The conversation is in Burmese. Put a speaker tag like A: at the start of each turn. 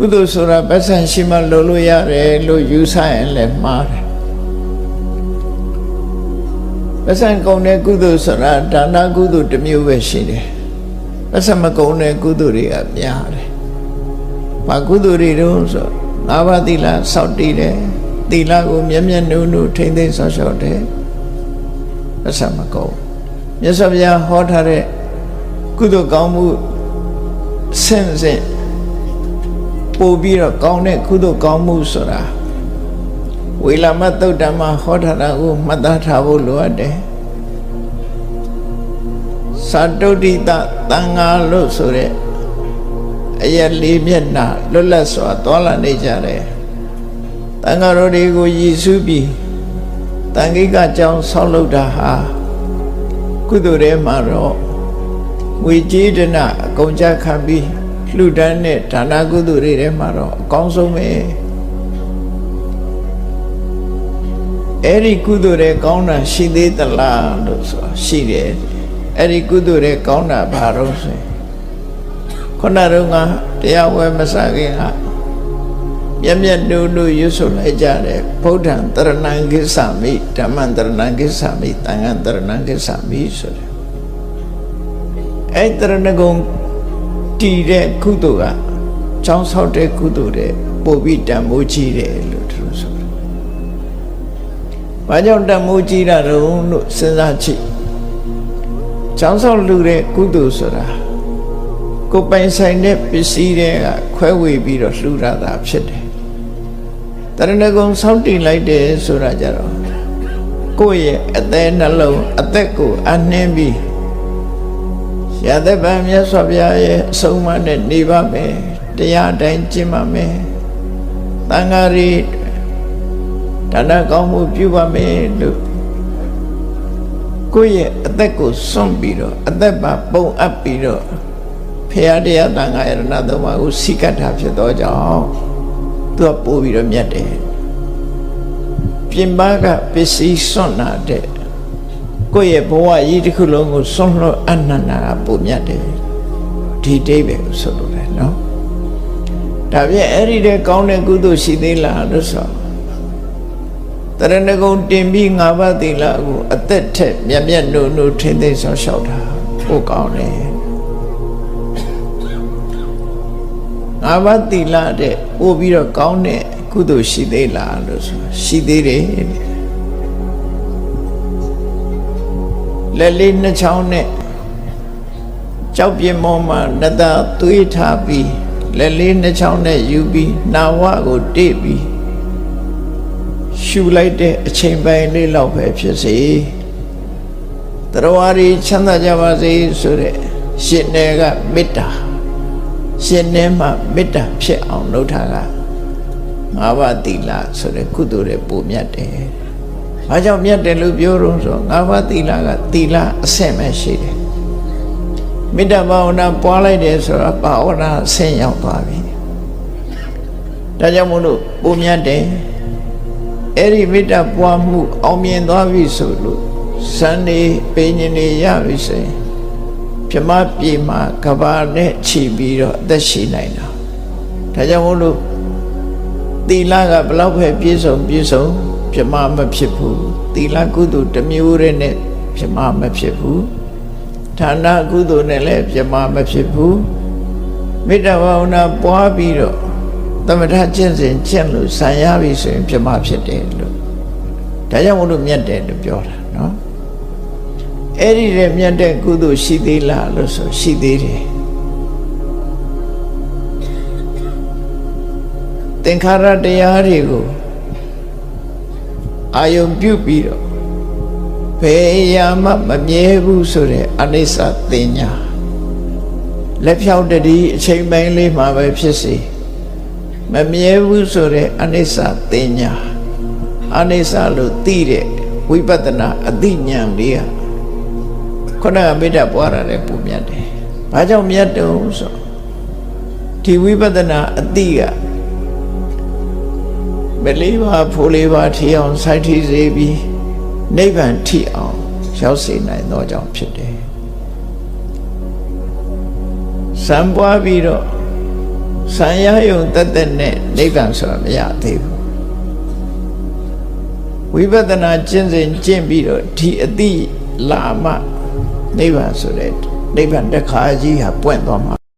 A: ကုသိုလ်ဆိုတာပတ်စံရှိမှလုပ်လို့ရတယ်လို့ယူဆရင်လည်းမှားတယ်ပတ်စံကုန်တဲ့ကုသိုလ်ဆိုတာဒါနကုသိုလ်တစ်မျိုးပဲရှိတယ်ပတ်စံမကုန်တဲ့ကုသိုလ်တွေကများတယ်ဘာကုသိုလ်တွေတုံးဆိုငါးပါးသီလစောင့်တည်တယ်သီလကိုမျက်မျက်နှုံနှုံထိမ့်သိမ်းဆောက်ရှောက်တယ်ပတ်စံမကုန်မြတ်စွာဘုရားဟောထားတဲ့ကုသိုလ်ကောင်းမှုဆင့်ဆင့် ပို့ပြီးတော့ကောင်းတဲ့ကုသိုလ်ကောင်းမှုဆိုတာဝေလာမသုတ်တံမှာဟောထားတာကိုမှတ်သားထားဖို့လိုအပ်တယ်သာတုဒ္ဓိတသံဃာလို့ဆိုတဲ့အရက်လေးမျက်နှာလွတ်လပ်စွာသွားလာနေကြတယ်တန်ဃာတော်တွေကိုရည်စူးပြီးတန်ခိကကြောင်းဆောက်လုပ်တာဟာကုသိုလ်ထဲမှာတော့ငွေကြေးဒနာအကုန်ကြခံပြီး လှူဒန်းတဲ့ဒါနကုသိုလ်တွေထဲမှာတော့အကောင်းဆုံးပဲအဲ့ဒီကုသိုလ်တွေကောင်းတာရှိသေးသလားလို့ဆိုတာရှိတယ်အဲ့ဒီကုသိုလ်တွေကောင်းတာဘာလို့ဆိုရင်ခုနတုန်းကတရားဝဲမစခင်ကမျက်မျက်နှုံနှုံရွတ်ဆိုလိုက်ကြတယ်ဗုဒ္ဓံတရဏံကိစ္ဆာမိဓမ္မံတရဏံကိစ္ဆာမိသံဃံတရဏံကိစ္ဆာမိဆိုတယ်အဲ့တရဏဂုံ တည်တဲ့ကုသိုလ်ကចောင်းဆောက်တဲ့ကုသိုလ်တဲ့ပို့ပြီးတန်ဖိုးကြီးတယ်လို့သူတို့ဆိုတယ်။ဘာကြောင့်တန်ဖိုးကြီးတာတုံးလို့စဉ်းစားကြည့်။ចောင်းဆောက်လူတဲ့ကုသိုလ်ဆိုတာကိုယ်ပိုင်ဆိုင်တဲ့ပစ္စည်းတွေကခွဲဝေပြီးတော့လှူတာသာဖြစ်တယ်။တရဏဂုံဆောက်တည်လိုက်တယ်ဆိုတာကြတော့ကိုယ့်ရဲ့အသေးနှလုံးအသက်ကိုအနှင်းပြီး ရသက်ပံမြတ်စွာဘုရားရဲ့အဆုံးအမနဲ့နေပါမယ်တရားတိုင်းကျင့်ပါမယ်တန်ဃာရီဒါနကောင်းမှုပြုပါမယ်လို့ကိုယ့်ရဲ့အသက်ကိုစွန့်ပြီးတော့အသက်ပါပုံအပ်ပြီးတော့ဖရာတရားတန်ခါယရဏသုံးပါးကိုစိကတ်တာဖြစ်သောကြောင့်သူကပို့ပြီးတော့မြတ်တယ်ပြင်ပကပစ္စည်းစွန့်နာတဲ့ ကိုယ့်ရဲ့ဘဝကြီးတစ်ခုလုံးကိုစွန့်လွတ်အနန္နာကပို့မြတ်တယ်ဒီတိပဲကိုဆိုလိုတယ်နော်ဒါဖြင့်အဲ့ဒီတဲ့ကောင်းတဲ့ကုသိုလ်ရှိသေးလားလို့ဆိုတရဏဂုံတင်ပြီးငါးပါးသီလကိုအသက်ထက်မြတ်မြတ်နုံနုံထိမ့်သိမ့်ဆောင်ရှောက်တာပို့ကောင်းတယ်ငါးပါးသီလတဲ့ပို့ပြီးတော့ကောင်းတဲ့ကုသိုလ်ရှိသေးလားလို့ဆိုရှိသေးတယ် လက်လေးနှစ်ချောင်းနဲ့ကြောက်ပြင်းမောမှာနတသွေးထားပြီးလက်လေးနှစ်ချောင်းနဲ့ယူပြီးနာဝကိုတိတ်ပြီးရှူလိုက်တဲ့အချိန်ပိုင်းလေးလောက်ပဲဖြစ်စေတရဝရီချမ်းသာကြပါစေဆိုတဲ့ရှင်နယ်ကမေတ္တာရှင်နယ်မှာမေတ္တာဖြစ်အောင်လုပ်ထားကငါးပါးသီလဆိုတဲ့ကုသိုလ်တွေပုံမြတ်တယ်။ ဘာကြောင့်မြတ်တယ်လို့ပြောတော့ဆိုငါးပါးသီလကသီလအဆင့်ပဲရှိတယ်။မေတ္တာဘာဝနာပွားလိုက်တယ်ဆိုတော့ဘာဝနာအဆင့်ရောက်သွားပြီ။ဒါကြောင့်မို့လို့ပုံမြတ်တယ်။အဲ့ဒီမေတ္တာပွားမှု အောင်မြင်သွားပြီဆိုလို့စံနေပိညင်နေရပြီဆိုရင်ပြမပြေမှာကဘာနဲ့ခြီးပြီးတော့အသက်ရှင်နိုင်တာ။ဒါကြောင့်မို့လို့သီလကဘလောက်ပဲပြည့်စုံပြည့်စုံ ပြမမဖြစ်ဘူးသီလကုသိုလ်တစ်မျိုးတည်းနဲ့ပြမမဖြစ်ဘူးဌာနကုသိုလ်နဲ့လည်းပြမမဖြစ်ဘူးမေတ္တာဘာဝနာပွားပြီးတော့သမထကျင့်စဉ်ကျင့်လို့ဆံရပြီဆိုရင်ပြမဖြစ်တယ်လို့ဒါကြောင့်မို့လို့မြတ်တယ်လို့ပြောတာနော်အဲ့ဒီတဲ့မြတ်တဲ့ကုသိုလ်ရှိသေးလားလို့ဆိုရှိသေးတယ်သင်္ခါရတရားတွေကို အာယုံပြုတ်ပြီးတော့ဘယ်ရာမှမမြဲဘူးဆိုတဲ့အနိစ္စတင်ညာလက်ဖြောက်တည်းအချိန်ပိုင်းလေးမှာပဲဖြစ်စေမမြဲဘူးဆိုတဲ့အနိစ္စတင်ညာအနိစ္စလို့သိတဲ့ဝိပဿနာအသိဉာဏ်လေးကခုနကမေတ္တာပွားတာလည်းပုံမြတ်တယ်။ဘာကြောင့်မြတ်တုံးဆိုဒီဝိပဿနာအသိက မလေးပါဖိုးလေးပါထီအောင်စိုက်ထီစေပြီးနိဗ္ဗာန်ထီအောင်ရောက်စေနိုင်သောကြောင့်ဖြစ်တယ်။စံပွားပြီးတော့ဆံရယုံတက်တက်နဲ့နိဗ္ဗာန်ဆိုတာမရသေးဘူးဝိပဿနာကျင့်စဉ်ကျင့်ပြီးတော့ဒီအတိလာမှနိဗ္ဗာန်ဆိုတဲ့နိဗ္ဗာန်တစ်ခါကြီးဟာပွင့်သွားမှာ